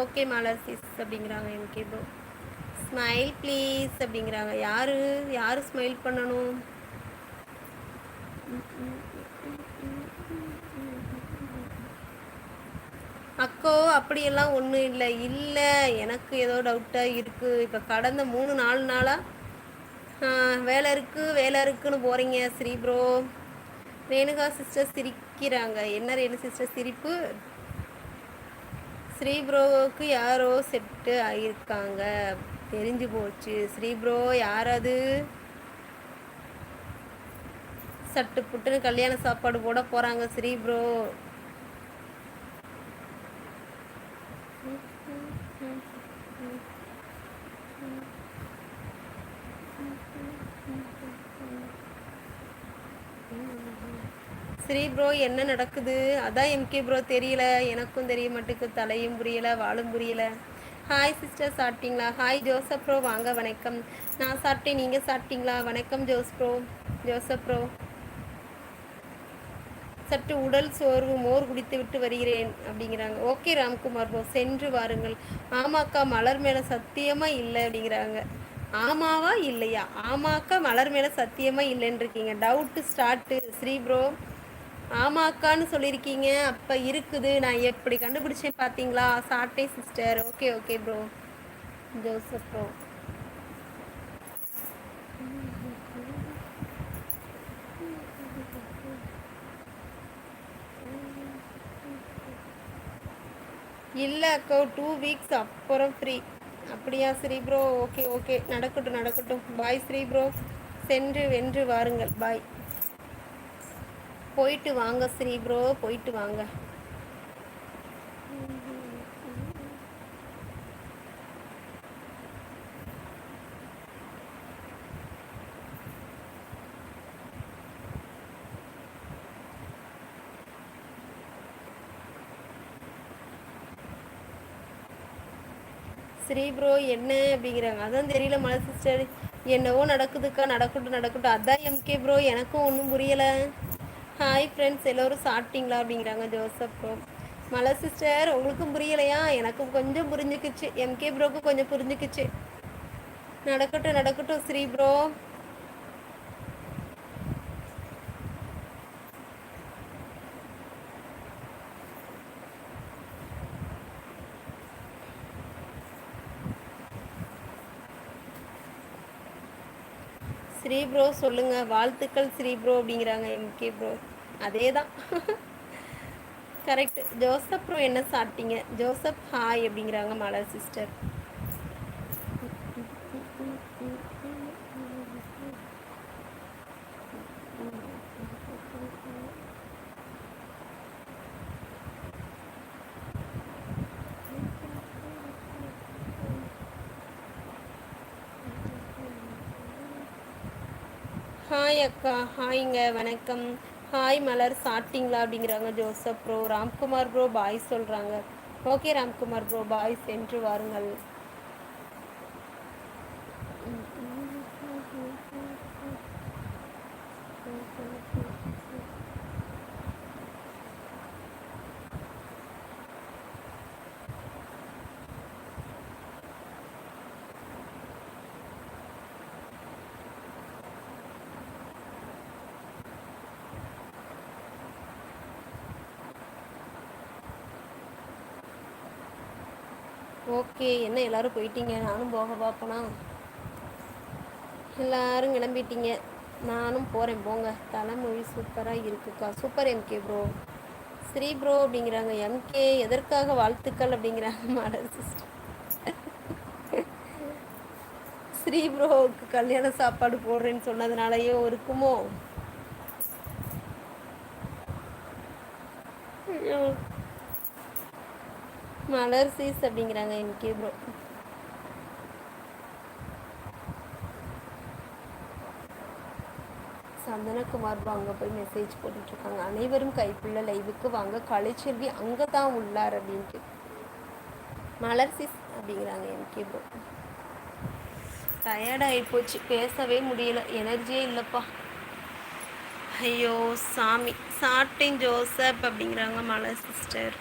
Okay மாலர் sis அப்படிங்கிறாங்க MK bro smile please அப்படிங்கிறாங்க. யார்? யார் ஸ்மைல் பண்ணணும்? அக்கோ அப்படியெல்லாம் ஒன்றும் இல்லை. இல்லை எனக்கு ஏதோ டவுட்டாக இருக்குது இப்போ கடந்த மூணு நாலு நாளாக வேலை இருக்குது வேலை இருக்குன்னு போகிறீங்க ஸ்ரீ ப்ரோ ரேணுகா சிஸ்டர் சிரிக்கிறாங்க. என்ன ரேணு சிஸ்டர் சிரிப்பு. ஸ்ரீ ப்ரோவுக்கு யாரோ செட்டு ஆகியிருக்காங்க தெரிஞ்சு போச்சு. ஸ்ரீ ப்ரோ யார் அது சட்டு புட்டுன்னு கல்யாண சாப்பாடு போட போகிறாங்க ஸ்ரீ ப்ரோ ஸ்ரீ ப்ரோ என்ன நடக்குது? அதான் எம்கே ப்ரோ தெரியல. எனக்கும் தெரிய மாட்டுக்கு தலையும் புரியல வாழும் புரியல. ஹாய் சிஸ்டர் சாப்பிட்டீங்களா? ஹாய் ஜோசப் ப்ரோ வாங்க வணக்கம். நான் சாப்பிட்டேன் நீங்கள் சாப்பிட்டீங்களா? வணக்கம் ஜோஸ் ப்ரோ ஜோசப் ப்ரோ சற்று உடல் சோர்வு மோர் குடித்து விட்டு வருகிறேன் அப்படிங்கிறாங்க. ஓகே ராம்குமார் போ சென்று வாருங்கள். ஆமாக்கா மலர் மேலே சத்தியமாக இல்லை அப்படிங்கிறாங்க. ஆமாவா? இல்லையா? ஆமாக்கா மலர் மேலே சத்தியமாக இல்லைன்னு இருக்கீங்க டவுட்டு ஸ்டார்ட்டு ஸ்ரீ ப்ரோ ஆமாக்கான்னு சொல்லியிருக்கீங்க. அப்போ இருக்குது. நான் எப்படி கண்டுபிடிச்சேன் பார்த்தீங்களா சாட்டே sister. Okay okay bro Joseph bro இல்லை அக்கா டூ வீக்ஸ் அப்புறம் ஃப்ரீ அப்படியா ஸ்ரீ ப்ரோ ஓகே ஓகே. நடக்கட்டும் நடக்கட்டும். பாய் ஸ்ரீ ப்ரோ சென்று வென்று வாருங்கள். பாய் போயிட்டு வாங்க ஸ்ரீ ப்ரோ போயிட்டு வாங்க. ஸ்ரீ ப்ரோ என்ன அப்படிங்கிறாங்க. அதான் தெரியல மலை சிஸ்டர் என்னவோ நடக்குதுக்கா நடக்கட்டும் நடக்கட்டும். அதான் எம்கே ப்ரோ எனக்கும் ஒன்றும் புரியலை. ஹாய் ஃப்ரெண்ட்ஸ் எல்லோரும் சாப்பிட்டீங்களா அப்படிங்கிறாங்க ஜோசப் ப்ரோ மலை சிஸ்டர் உங்களுக்கும் புரியலையா? எனக்கும் கொஞ்சம் புரிஞ்சுக்குச்சு. எம்கே ப்ரோக்கும் கொஞ்சம் புரிஞ்சுக்குச்சு. நடக்கட்டும் நடக்கட்டும் ஸ்ரீ ப்ரோ ஸ்ரீ ப்ரோ சொல்லுங்கள் வாழ்த்துக்கள் ஸ்ரீ ப்ரோ அப்படிங்கிறாங்க எம்கே ப்ரோ. அதே தான் கரெக்ட் ஜோசப் ப்ரோ என்ன சாப்பிட்டீங்க? ஜோசப் ஹாய் அப்படிங்கிறாங்க மலர் சிஸ்டர். ஹாய் அக்கா. ஹாய்ங்க வணக்கம். ஹாய் மலர். சாப்பிட்டீங்களா? அப்படிங்கிறாங்க Joseph bro Ramkumar bro bye சொல்கிறாங்க ஓகே ராம்குமார் ப்ரோ பாய் சென்று வாருங்கள். ஓகே என்ன எல்லோரும் போயிட்டீங்க? நானும் போக பார்ப்பனா எல்லோரும் கிளம்பிட்டீங்க. நானும் போகிறேன் போங்க. தலைமொழி சூப்பராக இருக்குக்கா. Super MK bro Sri bro அப்படிங்கிறாங்க. எம்கே எதற்காக வாழ்த்துக்கள் அப்படிங்கிறாங்க மாடல் சிஸ்டர் ஸ்ரீ ப்ரோவுக்கு கல்யாண சாப்பாடு போடுறேன்னு சொன்னதுனாலயோ இருக்குமோ மலர் சீஸ் அப்படிங்கிறாங்க இன்னைக்கு ப்ரோ சந்தனகுமார் ப்ரோ அங்கே போய் மெசேஜ் போட்டுட்ருக்காங்க. அனைவரும் கைப்புள்ள லைவுக்கு வாங்க. கலைச்செல்வி அங்கே தான் உள்ளார் அப்படின்ட்டு. மலர் சீஸ் அப்படிங்கிறாங்க என்கே ப்ரோ டயர்டாகி போச்சு. பேசவே முடியல. எனர்ஜியே இல்லைப்பா. ஐயோ சாமி. சாப்பிட்டேன் ஜோசப் அப்படிங்கிறாங்க மலர் சிஸ்டர்